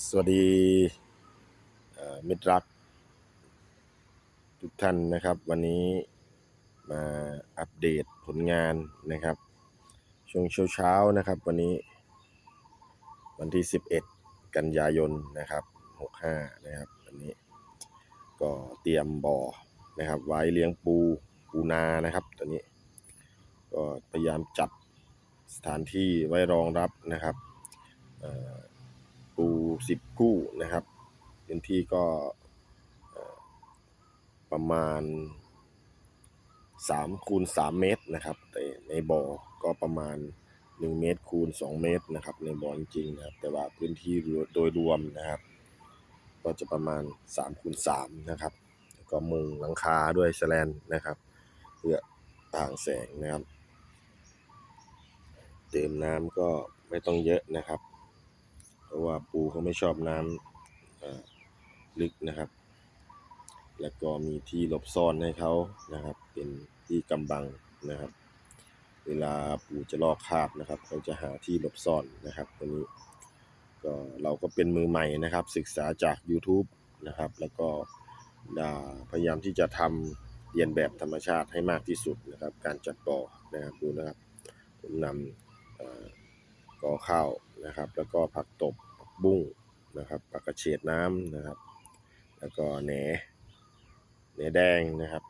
สวัสดีมิตรรัก ทุกท่านนะครับ วันนี้มาอัปเดตผลงานนะครับ ช่วงเช้าๆนะครับ วันนี้ วันที่ 11 กันยายนนะครับ65นะครับวันนี้ ก็เตรียมบ่อนะครับ ไว้เลี้ยงปูปูนานะครับตอนนี้ ก็พยายามจัดสถานที่ไว้รองรับนะครับ ปูสิบกู้นะครับพื้นที่ก็ประมาณ3คูณ3เมตรนะครับ แต่ในบ่อก็ประมาณ 1 เมตรคูณ 2 เมตรนะครับ ในบ่อจริงนะครับ แต่ว่าพื้นที่โดยรวมนะครับ ก็จะประมาณ3คูณ3นะครับแล้วก็มุงหลังคาด้วยแสลนนะครับเพื่อต่างแสงนะครับ เติมน้ำก็ไม่ต้องเยอะนะครับ ราะว่าปูเขาไม่ชอบน้ำลึกนะครับ แล้วก็มีที่หลบซ่อนให้เขานะครับ เป็นที่กำบังนะครับ เวลาปูจะลอกคาบนะครับเขาจะหาที่หลบซ่อนนะครับตัวนี้ก็เราก็เป็นมือใหม่นะครับ ศึกษาจาก YouTube นะครับ แล้วก็พยายามที่จะทำเรียนแบบธรรมชาติให้มากที่สุดนะครับ การจัดบ่อนะครับดูนะครับผมนำเอ่อกอข้าว นะครับ แล้วก็ผักตบบุ้งนะครับผักกระเฉดน้ำนะครับ แล้วก็แหนแหนแดงนะครับ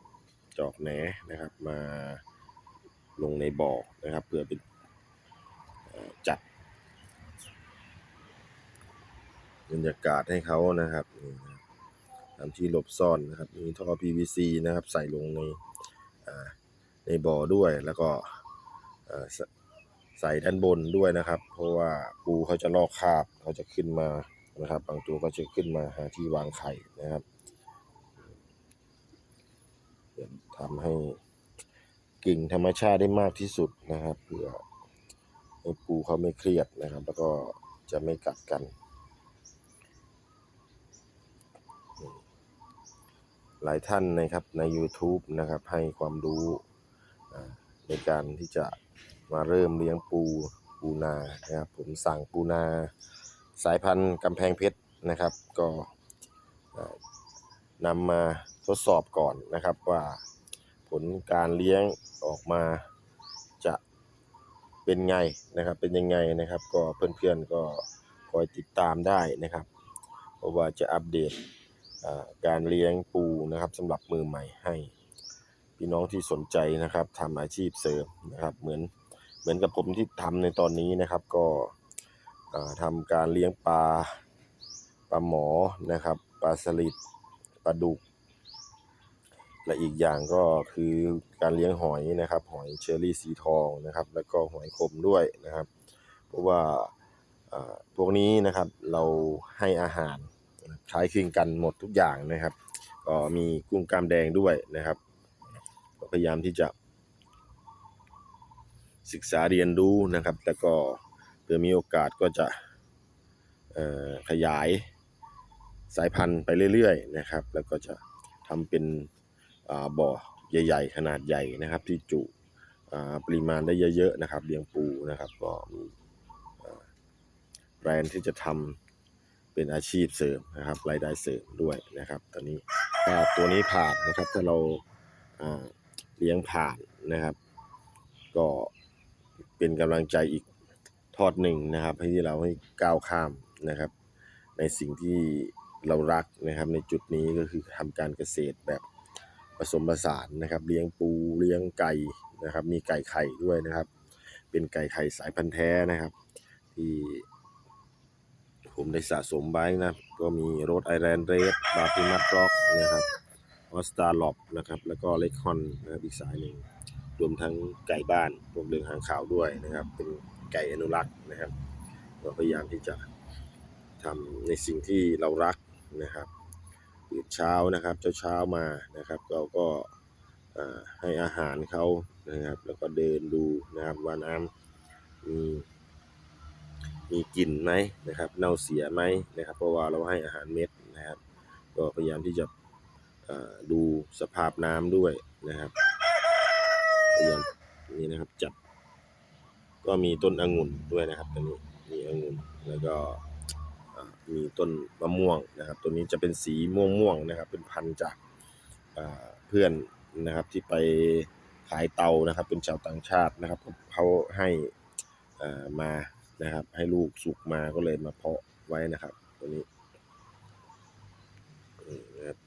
จอกแหนนะครับมาลงในบ่อนะครับเพื่อเป็นจัดบรรยากาศให้เขานะครับนี่นทำที่หลบซ่อนนะครับ มีท่อ PVC นะครับ ใส่ลงในในบ่อด้วยแล้วก็ ใส่ด้านบนด้วยนะครับ เพราะว่าปูเขาจะลอกคาบเขาจะขึ้นมานะครับ บางตัวก็จะขึ้นมาหาที่วางไข่นะครับเดี๋ยวทำให้กิ่งธรรมชาติได้มากที่สุดนะครับ เพื่อให้ปูเขาไม่เครียดนะครับ แล้วก็จะไม่กัดกันหลายท่านนะครับใน YouTube นะครับให้ความรู้ในการที่จะ มาเริ่มเลี้ยงปูปูนานะครับผมสั่งปูนาสายพันธุ์กำแพงเพชรนะครับ ก็นำมาทดสอบก่อนนะครับว่าผลการเลี้ยงออกมาจะเป็นไงนะครับ เป็นยังไงนะครับ ก็เพื่อนๆก็คอยติดตามได้นะครับเพราะว่าจะอัปเดตการเลี้ยงปูนะครับสำหรับมือใหม่ให้ พี่น้องที่สนใจนะครับทำอาชีพเสริมนะครับเหมือน เหมือนกับผมที่ทำในตอนนี้นะครับ ก็อ่าทำการเลี้ยงปลาปลาหมอนะครับปลาสลิดปลาดุก และอีกอย่างก็คือการเลี้ยงหอยนะครับ หอยเชอรี่สีทองนะครับ แล้วก็หอยขมด้วยนะครับ เพราะว่าพวกนี้นะครับเราให้อาหารคล้คลึงกันหมดทุกอย่างนะครับ ก็มีกุ้งกล้ามแดงด้วยนะครับพยายามที่จะ ศึกษาเรียนรู้นะครับ แล้วก็เพื่อมีโอกาสก็จะขยายสายพันธุ์ไปเรื่อยๆนะครับ แล้วก็จะทำเป็นบ่อใหญ่ ๆ ขนาดใหญ่นะครับ ที่จุปริมาณได้เยอะๆนะครับเลี้ยงปูนะครับ ก็มีอ่าแบรนด์ที่จะทำเป็นอาชีพเสริมนะครับรายได้เสริมด้วยนะครับ ตอนนี้ถ้าตัวนี้ผ่านนะครับถ้าเราเลี้ยงผ่านนะครับ ก็ เป็นกำลังใจอีกทอดหนึ่งนะครับ ให้ที่เราให้ก้าวข้ามนะครับ ในสิ่งที่เรารักนะครับ ในจุดนี้ก็คือทำการเกษตรแบบผสมผสานนะครับ เลี้ยงปูเลี้ยงไก่นะครับ มีไก่ไข่ด้วยนะครับ เป็นไก่ไข่สายพันธุ์แท้นะครับ ที่ผมได้สะสมไว้นะ ก็มีโรดไอแลนด์เรดบาฟิมัตร็อกนะครับออสตาล็อบนะครับ แล้วก็เลคคอนนะครับอีกสายหนึ่ง รวมทั้งไก่บ้านพวกเรื่องหางขาวด้วยนะครับ เป็นไก่อนุรักษ์นะครับ เราพยายามที่จะทำในสิ่งที่เรารักนะครับตื่นเช้านะครับเช้าเช้ามานะครับ เราก็ให้อาหารเขานะครับ แล้วก็เดินดูนะครับว่าน้ำมีมีกลิ่นไหมนะครับ เน่าเสียไหมนะครับ เพราะว่าเราให้อาหารเม็ดนะครับ ก็พยายามที่จะดูสภาพน้ำด้วยนะครับ ยายามนี่นะครับจับ ก็มีต้นองุ่นด้วยนะครับตรงนี้มีองุ่นแล้วก็มีต้นมะม่วงนะครับ ตัวนี้จะเป็นสีม่วงม่วงๆนะครับ เป็นพันธุ์จากเพื่อนนะครับที่ไปขายเตานะครับ เป็นชาวต่างชาตินะครับเขาให้มานะครับ ให้ลูกสุกมาก็เลยมาเพาะไว้นะครับ ตัวนี้นะครับ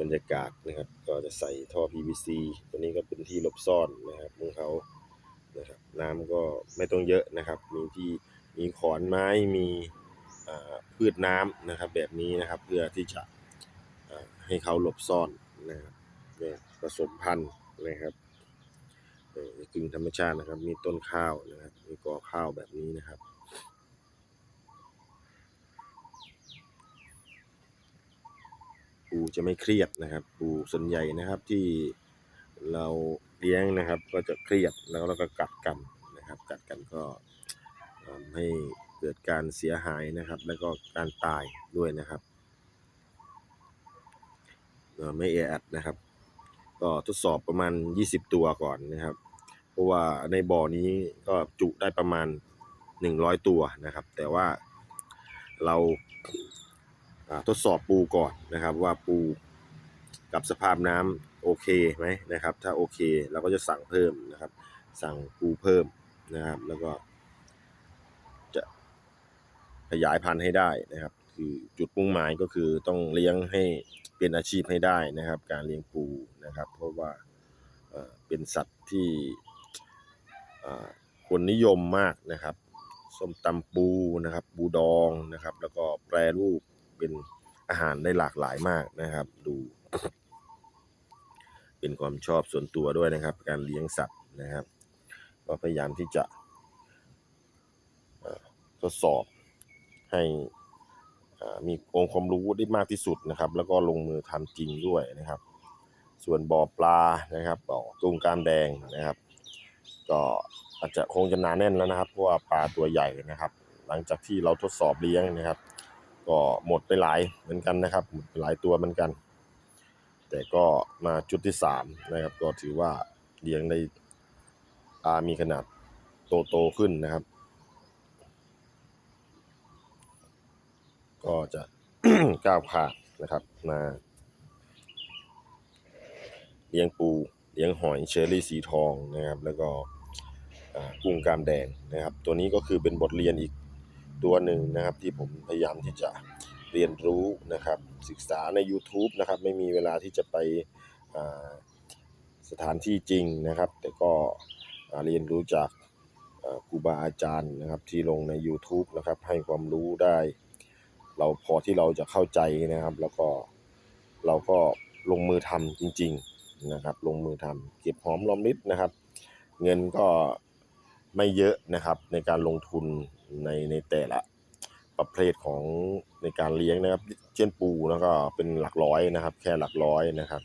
บรรยากาศนะครับ ก็จะใส่ท่อ PVC ตัวนี้ก็เป็นที่หลบซ่อนนะครับของเขานะครับน้ำก็ไม่ต้องเยอะนะครับ มีที่มีขอนไม้มีพืชน้ำนะครับ แบบนี้นะครับเพื่อที่จะให้เขาหลบซ่อนนะครับเนี่ยผสมพันธุ์นะครับกึ่งธรรมชาตินะครับ มีต้นข้าวนะครับ มีกอข้าวแบบนี้นะครับ ปูจะไม่เครียดนะครับ ปูส่วนใหญ่นะครับที่เราเลี้ยงนะครับ ก็จะเครียดแล้วแล้วก็กัดกันนะครับ กัดกันก็ทำให้เกิดการเสียหายนะครับ แล้วก็การตายด้วยนะครับเอ่อไม่แออัดนะครับ ก็ทดสอบประมาณ 20 ตัวก่อนนะครับ เพราะว่าในบ่อนี้ก็จุได้ประมาณ 100 ตัวนะครับ แต่ว่าเรา ทดสอบปูก่อนนะครับว่าปูกับสภาพน้ำโอเคไหมนะครับ ถ้าโอเคเราก็จะสั่งเพิ่มนะครับ สั่งปูเพิ่มนะครับ แล้วก็ จะขยายพันธุ์ให้ได้นะครับ คือจุดมุ่งหมายก็คือต้องเลี้ยงให้เป็นอาชีพให้ได้นะครับ การเลี้ยงปูนะครับ เพราะว่าเป็นสัตว์ที่คนนิยมมากนะครับส้มตำปูนะครับ ปูดองนะครับ แล้วก็แปรรูป เป็นอาหารได้หลากหลายมากนะครับ ดู เป็นความชอบส่วนตัวด้วยนะครับ การเลี้ยงสัตว์นะครับก็พยายามที่จะทดสอบให้มีองค์ความรู้ได้มากที่สุดนะครับ แล้วก็ลงมือทำจริงด้วยนะครับ ส่วนบ่อปลานะครับบ่อตุ้งกามแดงนะครับ ก็อาจจะคงจะหนาแน่นแล้วนะครับเพราะว่าปลาตัวใหญ่นะครับ หลังจากที่เราทดสอบเลี้ยงนะครับ ก็หมดไปหลายเหมือนกันนะครับหมดไปหลายตัวเหมือนกัน แต่ก็มาจุดที่สามนะครับ ก็ถือว่าเลี้ยงได้ปลามีขนาดโตโตขึ้นนะครับ ก็จะก้าวขาดนะครับมาเลี้ยงปูเลี้ยงหอยเชอรี่สีทองนะครับ แล้วก็กุ้งกามแดงนะครับ ตัวนี้ก็คือเป็นบทเรียนอีก ตัวหนึ่งนะครับที่ผมพยายามที่จะเรียนรู้นะครับ ศึกษาใน YouTube นะครับ ไม่มีเวลาที่จะไปสถานที่จริงนะครับ แต่ก็เรียนรู้จากครูบาอาจารย์นะครับ ที่ลงใน YouTube นะครับ ให้ความรู้ได้ เราพอที่เราจะเข้าใจนะครับ แล้วก็เราก็ลงมือทำจริง ๆนะครับ ลงมือทำเก็บหอมรอมริบนะครับ เงินก็ไม่เยอะนะครับในการลงทุน ในในแต่ละประเภทของในการเลี้ยงนะครับ เช่นปูแล้วก็เป็นหลักร้อยนะครับ แค่หลักร้อยนะครับ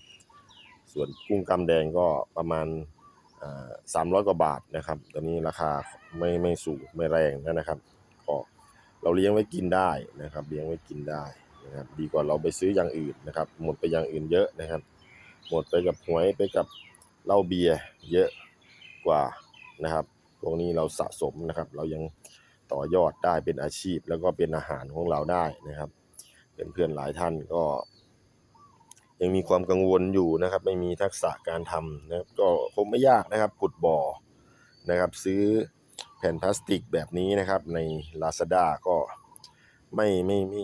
ส่วนกุ้งกำแดงก็ประมาณสามร้อยกว่าบาทนะครับ ตอนนี้ราคาไม่ไม่สูงไม่แรงนะครับก็เราเลี้ยงไว้กินได้นะครับ เลี้ยงไว้กินได้นะครับ ดีกว่าเราไปซื้ออย่างอื่นนะครับ หมดไปอย่างอื่นเยอะนะครับ หมดไปกับหวยไปกับเหล้าเบียร์เยอะกว่านะครับ พวกนี้เราสะสมนะครับ เรายัง ต่อยอดได้เป็นอาชีพ แล้วก็เป็นอาหารของเราได้นะครับเพื่อนๆหลายท่านก็ ยังมีความกังวลอยู่นะครับ ไม่มีทักษะการทำนะครับก็คงไม่ยากนะครับขุดบ่อนะครับ ซื้อแผ่นพลาสติกแบบนี้นะครับใน Lazada ก็ไม่ไม่ไม่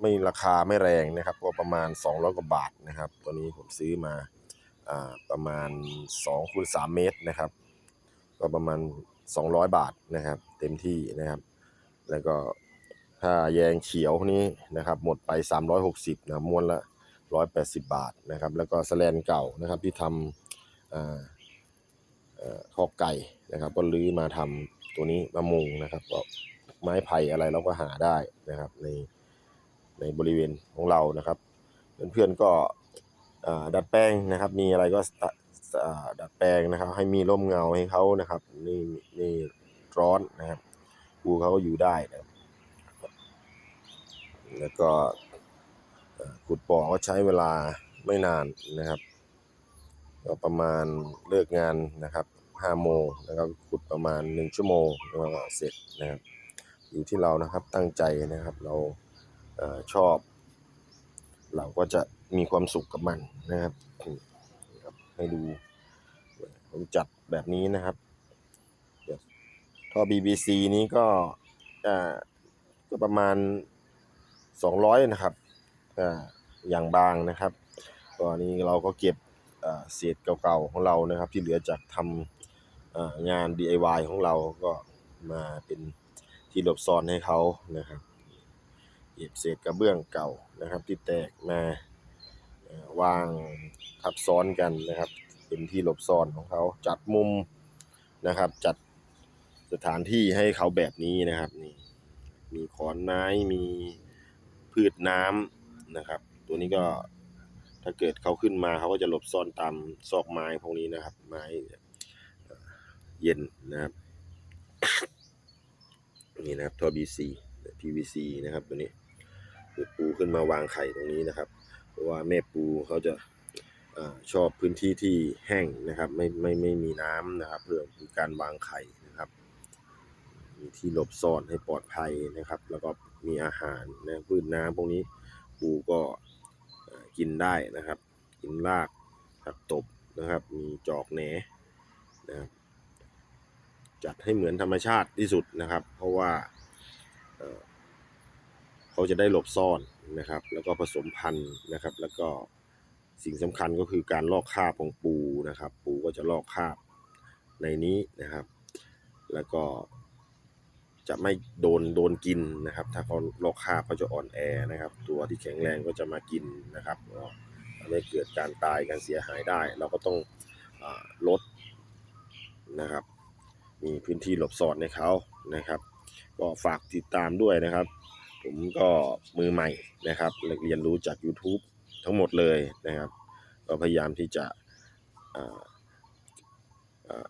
ไม่ราคาไม่แรงนะครับ ก็ประมาณ 200กว่าบาทนะครับ ตัวนี้ผมซื้อมาอ่าประมาณ2คูณ3เมตรนะครับ ก็ประมาณ 200 บาทนะครับ เต็มที่นะครับ แล้วก็ถ้าแยงเขียวนี้นะครับ หมดไป 360นะม้วนละ 180 บาทนะครับ แล้วก็สแลนเก่านะครับที่ทำอ่าเอ่อคอกไก่นะครับ ก็ลื้อมาทำตัวนี้มามุงนะครับก็ไม้ไผ่อะไรเราก็หาได้นะครับ ในในบริเวณของเรานะครับ เพื่อนๆก็ดัดแปลงนะครับ มีอะไรก็ ดัดแปลงนะครับ ให้มีร่มเงาให้เขานะครับ นี่นี่ร้อนนะครับปูเขาก็อยู่ได้นะครับแล้วก็ขุดบ่อก็ใช้เวลาไม่นานนะครับ ก็ประมาณเลิกงานนะครับห้าโมงนะครับขุดประมาณหนึ่งชั่วโมงแล้วก็เสร็จนะครับ อยู่ที่เรานะครับตั้งใจนะครับเราเออชอบ เราก็จะมีความสุขกับมันนะครับ ให้ดู ผมจัดแบบนี้นะครับท่อ BBC นี้ก็อ่าก็ประมาณ 200 นะครับอ่าอย่างบางนะครับก็นี้เราก็เก็บเศษเก่าๆของเรานะครับ ที่เหลือจากทำงาน DIY ของเราก็มาเป็นที่หลบซ่อนให้เขานะครับเก็บเศษกระเบื้องเก่านะครับ ที่แตกมา วางทับซ้อนกันนะครับ เป็นที่หลบซ่อนของเขาจัดมุมนะครับ จัดสถานที่ให้เขาแบบนี้นะครับนี่มีขอนไม้มีพืชน้ำนะครับ ตัวนี้ก็ถ้าเกิดเขาขึ้นมาเขาก็จะหลบซ่อนตามซอกไม้พวกนี้นะครับ ไม้เอ่อเย็นนะครับนี่นะครับท่อ BC PVC นะครับตัวนี้คือปูขึ้นมาวางไข่ตรงนี้นะครับ เพราะว่าแม่ปูเขาจะอชอบพื้นที่ที่แห้งนะครับ ไม่ไม่ไม่มีน้ำนะครับ เพื่อการวางไข่นะครับ มีที่หลบซ่อนให้ปลอดภัยนะครับ แล้วก็มีอาหารนะพืชน้ำพวกนี้ปูก็กินได้นะครับ กินรากผักตบนะครับ มีจอกแหนนะครับจัดให้เหมือนธรรมชาติที่สุดนะครับ เพราะว่าเขาจะได้หลบซ่อน นะครับ แล้วก็ผสมพันธุ์นะครับ แล้วก็สิ่งสำคัญก็คือการลอกคราบของปูนะครับ ปูก็จะลอกคราบในนี้นะครับ แล้วก็จะไม่โดนโดนกินนะครับ ถ้าเขาลอกคราบเขาจะอ่อนแอนะครับ ตัวที่แข็งแรงก็จะมากินนะครับก็ทำให้เกิดการตายการเสียหายได้ เราก็ต้องอลดนะครับ มีพื้นที่หลบซ่อนให้เขานะครับ ก็ฝากติดตามด้วยนะครับ ผมก็มือใหม่นะครับเรียนรู้จาก YouTube ทั้งหมดเลยนะครับ ก็พยายามที่จะ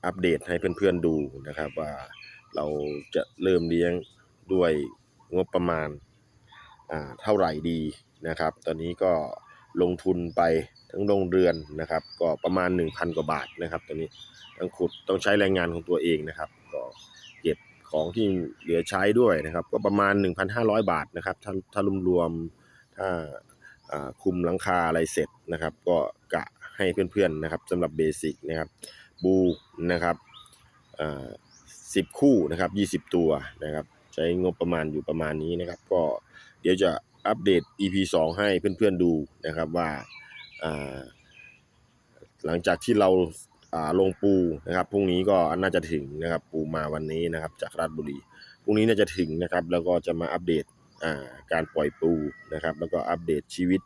อัปเดตให้เพื่อนๆดูนะครับ ว่าเราจะเริ่มเลี้ยงด้วยงบประมาณาเท่าไหร่ดีนะครับ ตอนนี้ก็ลงทุนไปทั้งโรงเรือนนะครับ ก็ประมาณ 1,000 กว่าบาทนะครับตอนนี้ต้องขุดต้องใช้แรงงานของตัวเองนะครับก็ ของที่เหลือใช้ด้วยนะครับ ก็ประมาณ 1,500 บาทนะครับ ถ้าถ้ารวมๆถ้าคุมหลังคาอะไรเสร็จนะครับ ก็กะให้เพื่อนๆนะครับสำหรับเบสิกนะครับบูนะครับสิบคู่นะครับยี่สิบตัวนะครับ ใช้งบประมาณอยู่ประมาณนี้นะครับ ก็เดี๋ยวจะอัปเดต EP 2 ให้เพื่อนๆดูนะครับว่าหลังจากที่เรา ลงปูนะครับพรุ่งนี้ก็น่าจะถึงนะครับปูมาวันนี้นะครับจากราชบุรีพรุ่งนี้น่าจะถึงนะครับแล้วก็จะมาอัปเดตอ่าการปล่อยปูนะครับแล้วก็อัปเดตชีวิต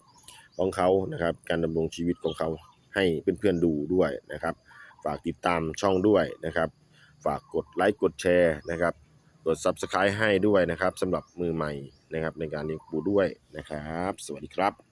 ของเขานะครับการดำรงชีวิตของเขาให้เพื่อนๆดูด้วยนะครับ ฝากติดตามช่องด้วยนะครับ ฝากกดไลค์กดแชร์นะครับกด Subscribe ให้ด้วยนะครับสำหรับมือใหม่นะครับในการเลี้ยงปูด้วยนะครับ สวัสดีครับ